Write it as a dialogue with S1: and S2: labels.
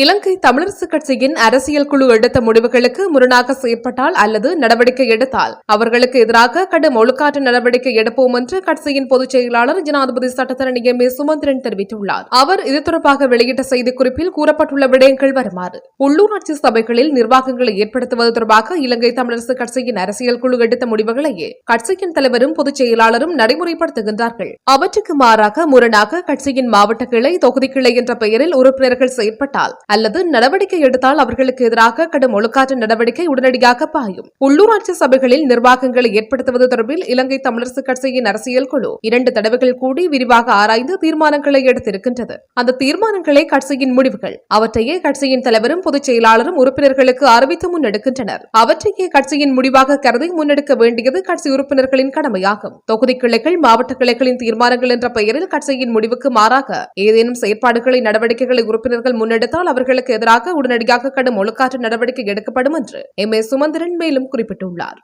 S1: இலங்கை தமிழரசு கட்சியின் அரசியல் குழு எடுத்த முடிவுகளுக்கு முரணாக செயற்பட்டால் அல்லது நடவடிக்கை எடுத்தால்? அவர்களுக்கு எதிராக கடும் ஒழுக்காற்று நடவடிக்கை எடுப்போம் என்று கட்சியின் பொதுச் செயலாளர் ஜனாதிபதி சட்டத்தரணி எம் ஏ சுமந்திரன் தெரிவித்துள்ளார். அவர் இது தொடர்பாக வெளியிட்ட செய்திக்குறிப்பில் கூறப்பட்டுள்ள விடயங்கள் வருமாறு உள்ளூராட்சி சபைகளில் நிர்வாகங்களை ஏற்படுத்துவது தொடர்பாக இலங்கை தமிழரசு கட்சியின் அரசியல் குழு எடுத்த முடிவுகளையே கட்சியின் தலைவரும் பொதுச் செயலாளரும் நடைமுறைப்படுத்துகின்றார்கள். அவற்றுக்கு மாறாக முரணாக கட்சியின் மாவட்ட கிளை தொகுதி கிளை என்ற பெயரில் உறுப்பினர்கள் செயற்பட்டால் அல்லது நடவடிக்கை எடுத்தால் அவர்களுக்கு எதிராக கடும் ஒழுக்காற்று நடவடிக்கை உடனடியாக பாயும். உள்ளூராட்சி சபைகளில் நிர்வாகங்களை ஏற்படுத்துவது தொடர்பில் இலங்கை தமிழரசு கட்சியின் அரசியல் குழு இரண்டு தடவைகள் கூடி விரிவாக ஆராய்ந்து தீர்மானங்களை எடுத்திருக்கின்றது. அந்த தீர்மானங்களை கட்சியின் முடிவுகள் அவற்றையே கட்சியின் தலைவரும் பொதுச் செயலாளரும் உறுப்பினர்களுக்கு அறிவித்து முன்னெடுக்கின்றனர். அவற்றையே கட்சியின் முடிவாக கருதி முன்னெடுக்க வேண்டியது கட்சி உறுப்பினர்களின் கடமையாகும். தொகுதி கிளைகள் மாவட்ட கிளைகளின் தீர்மானங்கள் என்ற பெயரில் கட்சியின் முடிவுக்கு மாறாக ஏதேனும் செயற்பாடுகளை நடவடிக்கைகளை உறுப்பினர்கள் முன்னெடுத்தால் அவர்களுக்கு எதிராக உடனடியாக கடும் ஒழுக்காற்று நடவடிக்கை எடுக்கப்படும் என்று எம் ஏ சுமந்திரன் மேலும் குறிப்பிட்டுள்ளார்.